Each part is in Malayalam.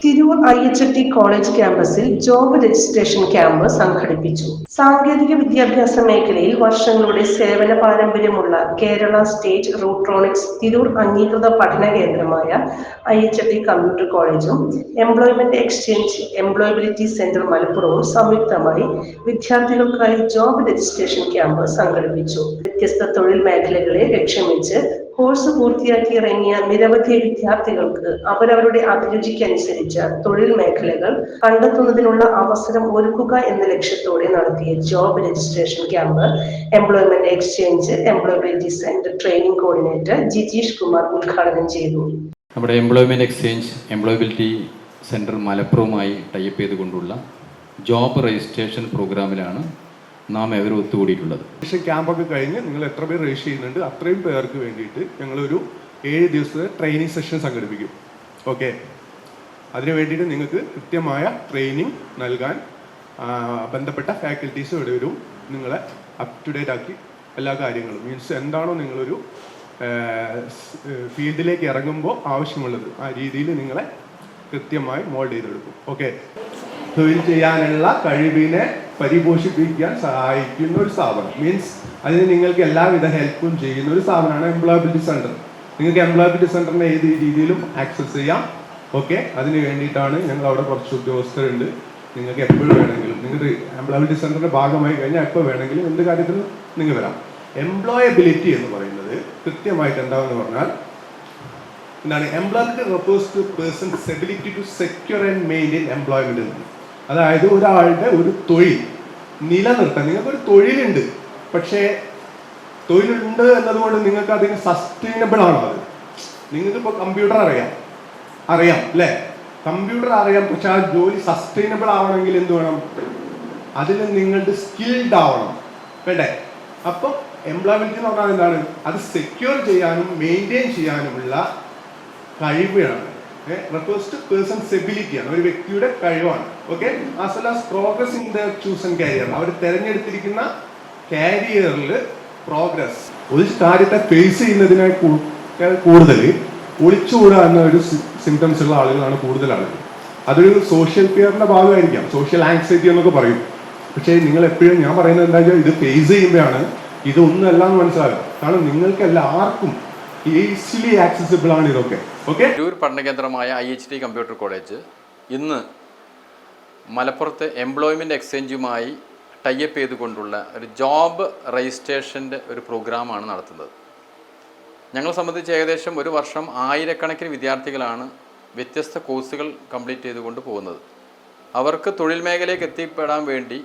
Tirur I H T college ക്യാമ്പസിൽ ജോബ് രജിസ്ട്രേഷൻ ക്യാമ്പ് സംഘടിപ്പിച്ചു. സാങ്കേതിക വിദ്യാഭ്യാസ മേഖലയിൽ വർഷങ്ങളുടെ സേവന പാരമ്പര്യമുള്ള കേരള സ്റ്റേറ്റ് റൂട്രോണിക്സ് തിരൂർ അംഗീകൃത പഠന കേന്ദ്രമായ ഐ എച്ച് ടി കമ്പ്യൂട്ടർ കോളേജും എംപ്ലോയ്മെന്റ് എക്സ്ചേഞ്ച് എംപ്ലോയബിലിറ്റി സെന്റർ മലപ്പുറവും സംയുക്തമായി വിദ്യാർത്ഥികൾക്കായി ജോബ് രജിസ്ട്രേഷൻ ക്യാമ്പ് സംഘടിപ്പിച്ചു. വ്യത്യസ്ത തൊഴിൽ മേഖലകളെ ലക്ഷ്യം വെച്ച് കോഴ്സ് പൂർത്തിയാക്കി ഇറങ്ങിയ നിരവധി വിദ്യാർത്ഥികൾക്ക് അവരവരുടെ അഭിരുചിക്കനുസരിച്ച് തൊഴിൽ മേഖലകൾ കണ്ടെത്തുന്നതിനുള്ള അവസരം ഒരുക്കുക എന്ന ലക്ഷ്യത്തോടെ നടത്തിയ job registration camp employment exchange employability centre training coordinator Jijeesh Kumar ഉദ്ഘാടനം ചെയ്തു. നമ്മുടെ എംപ്ലോയ്മെന്റ് എക്സ്ചേഞ്ച് എംപ്ലോയബിലിറ്റി സെന്റർ മലപ്പുറവുമായി ടൈപ്പ് ചെയ്തുകൊണ്ടുള്ള ജോബ് രജിസ്ട്രേഷൻ പ്രോഗ്രാമിലാണ് നാം എവരും ഒത്തുകൂടിയിട്ടുള്ളത് പക്ഷേ ക്യാമ്പൊക്കെ കഴിഞ്ഞ് നിങ്ങൾ എത്ര പേർ രജിസ്റ്റർ ചെയ്യുന്നുണ്ട് അത്രയും പേർക്ക് വേണ്ടിയിട്ട് ഞങ്ങളൊരു ഏഴ് ദിവസത്തെ ട്രെയിനിങ് സെഷൻ സംഘടിപ്പിക്കും. ഓക്കെ അതിന് വേണ്ടിയിട്ട് നിങ്ങൾക്ക് കൃത്യമായ ട്രെയിനിങ് നൽകാൻ ബന്ധപ്പെട്ട ഫാക്കൽറ്റീസ് ഇവിടെ വരും. നിങ്ങളെ അപ് ടു ഡേറ്റ് ആക്കി എല്ലാ കാര്യങ്ങളും. മീൻസ് എന്താണോ നിങ്ങളൊരു ഫീൽഡിലേക്ക് ഇറങ്ങുമ്പോൾ ആവശ്യമുള്ളത്. ആ രീതിയിൽ നിങ്ങളെ കൃത്യമായി മോൾഡ് ചെയ്തെടുക്കും. ഓക്കെ തൊഴിൽ ചെയ്യാനുള്ള കഴിവിനെ പരിപോഷിപ്പിക്കാൻ സഹായിക്കുന്ന ഒരു സ്ഥാപനം. മീൻസ് അതിന് നിങ്ങൾക്ക് എല്ലാവിധ ഹെൽപ്പും ചെയ്യുന്ന ഒരു സ്ഥാപനമാണ് എംപ്ലോയബിലിറ്റി സെന്റർ നിങ്ങൾക്ക് എംപ്ലോയബിലിറ്റി സെന്ററിനെ ഏത് രീതിയിലും ആക്സസ് ചെയ്യാം. ഓക്കെ അതിന് വേണ്ടിയിട്ടാണ് ഞങ്ങൾ അവിടെ കുറച്ച് ഉദ്യോഗസ്ഥരുണ്ട്. നിങ്ങൾക്ക് എപ്പോഴും വേണമെങ്കിലും നിങ്ങളുടെ എംപ്ലോയബിലിറ്റി സെന്ററിന്റെ ഭാഗമായി കഴിഞ്ഞാൽ എപ്പോൾ വേണമെങ്കിലും എന്ത് കാര്യത്തിൽ നിങ്ങൾ വരാം. എംപ്ലോയബിലിറ്റി എന്ന് പറയുന്നത് കൃത്യമായിട്ട് എന്താണെന്ന് പറഞ്ഞാൽ എന്താണ്? Employability refers to persons ability to secure and maintain employment അതായത് ഒരാളുടെ ഒരു തൊഴിൽ നിലനിർത്താൻ. നിങ്ങൾക്ക് ഒരു തൊഴിലുണ്ട്. പക്ഷേ തൊഴിലുണ്ട് എന്നതുകൊണ്ട് നിങ്ങൾക്ക് അതിന് സസ്റ്റൈനബിൾ ആണോ അത്? നിങ്ങൾക്ക് ഇപ്പോൾ കമ്പ്യൂട്ടർ അറിയാം. അറിയാം അല്ലേ? കമ്പ്യൂട്ടർ അറിയാം പക്ഷെ ആ ജോലി സസ്റ്റൈനബിൾ ആവണമെങ്കിൽ എന്ത് വേണം? അതിൽ നിങ്ങളുടെ സ്കിൽഡ് ആവണം. വേണ്ടേ അപ്പം എംപ്ലോയ്മെന്റ് എന്ന് പറഞ്ഞാൽ എന്താണ്? അത് സെക്യൂർ ചെയ്യാനും മെയിന്റെയിൻ ചെയ്യാനുമുള്ള കഴിവാണ് റെഫേഴ്സ് ടു പേഴ്സൺസ് എബിലിറ്റി ആണ്. ഒരു വ്യക്തിയുടെ കഴിവാണ്. Okay as well as progress in the chosen career അവർ തിരഞ്ഞെടുത്തിരിക്കുന്ന കാരിയറിൽ പ്രോഗ്രസ് ഒരു കാര്യത്തെ ഫേസ് ചെയ്യുന്നതിനെ കൂടുതൽ ഒളിച്ചുകൂടാ എന്ന ഒരു സിംറ്റംസ് ഉള്ള ആളുകളാണ് ആളുകൾ അതൊരു സോഷ്യൽ ഫിയറിന്റെ ഭാഗമായിരിക്കാം. സോഷ്യൽ ആങ്സൈറ്റി എന്നൊക്കെ പറയും. പക്ഷേ നിങ്ങൾ എപ്പോഴും ഞാൻ പറയുന്നത് എന്താ വെച്ചാൽ ഇത് ഫേസ് ചെയ്യുമ്പോഴാണ് ഇതൊന്നല്ല എന്ന് മനസ്സിലാകും കാരണം നിങ്ങൾക്ക് എല്ലാവർക്കും ഈസിലി ആക്സസിബിൾ ആണ് ഇതൊക്കെ. Okay Tirur പഠനകേന്ദ്രമായ I H T computer college ഇന്ന് മലപ്പുറത്തെ എംപ്ലോയ്മെന്റ് എക്സ്ചേഞ്ചുമായി ടൈപ്പ് ചെയ്തുകൊണ്ടുള്ള ഒരു ജോബ് രജിസ്ട്രേഷന്റെ ഒരു പ്രോഗ്രാമാണ് നടത്തുന്നത്. ഞങ്ങളെ സംബന്ധിച്ച് ഏകദേശം ഒരു വർഷം ആയിരക്കണക്കിന് വിദ്യാർത്ഥികളാണ് വ്യത്യസ്ത കോഴ്സുകൾ കംപ്ലീറ്റ് ചെയ്തുകൊണ്ട് പോകുന്നത്. അവർക്ക് തൊഴിൽ മേഖലയിലേക്ക് എത്തിപ്പെടാൻ വേണ്ടി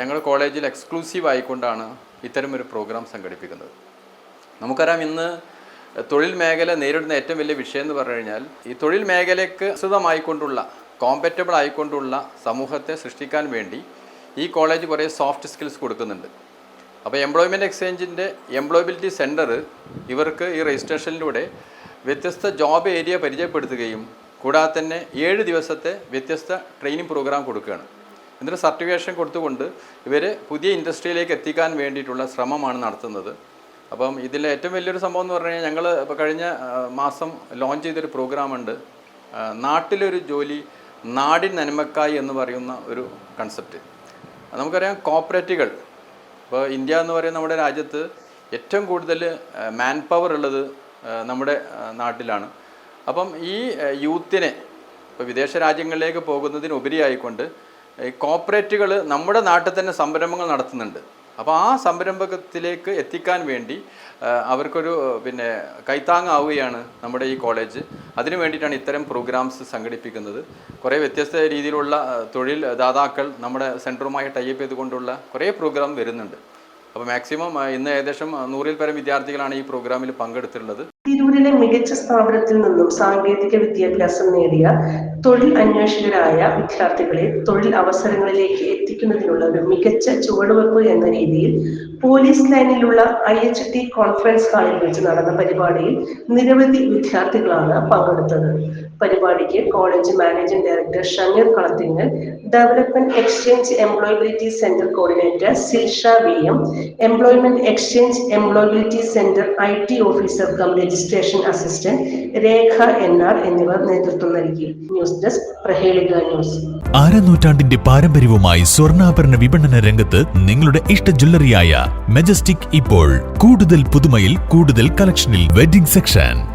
ഞങ്ങൾ കോളേജിൽ എക്സ്ക്ലൂസീവ് ആയിക്കൊണ്ടാണ് ഇത്തരം ഒരു പ്രോഗ്രാം സംഘടിപ്പിക്കുന്നത്. നമുക്കറിയാം ഇന്ന് തൊഴിൽ മേഖല നേരിടുന്ന ഏറ്റവും വലിയ വിഷയം എന്ന് പറഞ്ഞു കഴിഞ്ഞാൽ ഈ തൊഴിൽ മേഖലയ്ക്ക് വിശദമായിക്കൊണ്ടുള്ള കോമ്പറ്റബിൾ ആയിക്കൊണ്ടുള്ള സമൂഹത്തെ സൃഷ്ടിക്കാൻ വേണ്ടി ഈ കോളേജ് കുറേ സോഫ്റ്റ് സ്കിൽസ് കൊടുക്കുന്നുണ്ട്. അപ്പോൾ എംപ്ലോയ്മെന്റ് എക്സ്ചേഞ്ചിന്റെ എംപ്ലോയബിലിറ്റി സെന്റർ ഇവർക്ക് ഈ രജിസ്ട്രേഷനിലൂടെ വ്യത്യസ്ത ജോബ് ഏരിയ പരിചയപ്പെടുത്തുകയും കൂടാതെ തന്നെ ഏഴ് ദിവസത്തെ വ്യത്യസ്ത ട്രെയിനിങ് പ്രോഗ്രാം കൊടുക്കുകയാണ്. എന്നിട്ട് സർട്ടിഫിക്കേഷൻ കൊടുത്തുകൊണ്ട് ഇവർ പുതിയ ഇൻഡസ്ട്രിയിലേക്ക് എത്തിക്കാൻ വേണ്ടിയിട്ടുള്ള ശ്രമമാണ് നടത്തുന്നത്. അപ്പം ഇതിൽ ഏറ്റവും വലിയൊരു സംഭവം എന്ന് പറഞ്ഞു കഴിഞ്ഞാൽ ഞങ്ങൾ ഇപ്പോൾ കഴിഞ്ഞ മാസം ലോഞ്ച് ചെയ്തൊരു പ്രോഗ്രാമുണ്ട് നാട്ടിലൊരു ജോലി നാടിൻ നന്മക്കായി എന്ന് പറയുന്ന ഒരു കൺസെപ്റ്റ് നമുക്കറിയാം കോപ്പറേറ്റുകൾ. ഇപ്പോൾ ഇന്ത്യ എന്ന് പറയുന്ന നമ്മുടെ രാജ്യത്ത് ഏറ്റവും കൂടുതൽ മാൻ പവർ ഉള്ളത് നമ്മുടെ നാട്ടിലാണ്. അപ്പം ഈ യൂത്തിനെ ഇപ്പോൾ വിദേശ രാജ്യങ്ങളിലേക്ക് പോകുന്നതിനുപരിയായിക്കൊണ്ട് ഈ കോപ്പറേറ്റുകൾ നമ്മുടെ നാട്ടിൽ തന്നെ സംരംഭങ്ങൾ നടത്തുന്നുണ്ട്. അപ്പോൾ ആ സംരംഭകത്തിലേക്ക് എത്തിക്കാൻ വേണ്ടി അവർക്കൊരു പിന്നെ കൈത്താങ്ങാവുകയാണ് നമ്മുടെ ഈ കോളേജ്. അതിനു വേണ്ടിയിട്ടാണ് ഇത്തരം പ്രോഗ്രാംസ് സംഘടിപ്പിക്കുന്നത്. കുറേ വ്യത്യസ്ത രീതിയിലുള്ള തൊഴിൽ ദാതാക്കൾ നമ്മുടെ സെന്ററുമായി ടൈപ്പ് ചെയ്തുകൊണ്ടുള്ള കുറേ പ്രോഗ്രാം വരുന്നുണ്ട്. അപ്പോൾ മാക്സിമം ഇന്ന് ഏകദേശം നൂറിൽ പരം വിദ്യാർത്ഥികളാണ് ഈ പ്രോഗ്രാമിൽ പങ്കെടുത്തിട്ടുള്ളത്. തിരൂരിലെ മികച്ച സ്ഥാപനത്തിൽ നിന്നും സാങ്കേതിക വിദ്യാഭ്യാസം നേടിയ തൊഴിൽ അന്വേഷകരായ വിദ്യാർത്ഥികളെ തൊഴിൽ അവസരങ്ങളിലേക്ക് എത്തിക്കുന്നതിനുള്ള ഒരു മികച്ച ചുവടുവെപ്പ് എന്ന രീതിയിൽ പോലീസ് ലൈനിലുള്ള ഐ എച്ച് ടി കോൺഫറൻസ് ഹാളിൽ വെച്ച് നടന്ന പരിപാടിയിൽ നിരവധി വിദ്യാർത്ഥികളാണ് പങ്കെടുത്തത്. പരിപാടിക്ക് college managing director Shameer Kalathingal development exchange employability centre coordinator Silsha V M employment exchange employability centre I T officer cum registration assistant Rekha N R എന്നിവർ നേതൃത്വം നൽകി. News desk Prahelika news. അരനൂറ്റാണ്ടിന്റെ പാരമ്പര്യവുമായി സ്വർണാഭരണ വിപണന രംഗത്ത് നിങ്ങളുടെ ഇഷ്ട ജ്വല്ലറിയായ മെജസ്റ്റിക് ഇപ്പോൾ കൂടുതൽ പുതുമയിൽ കൂടുതൽ കളക്ഷനിൽ wedding section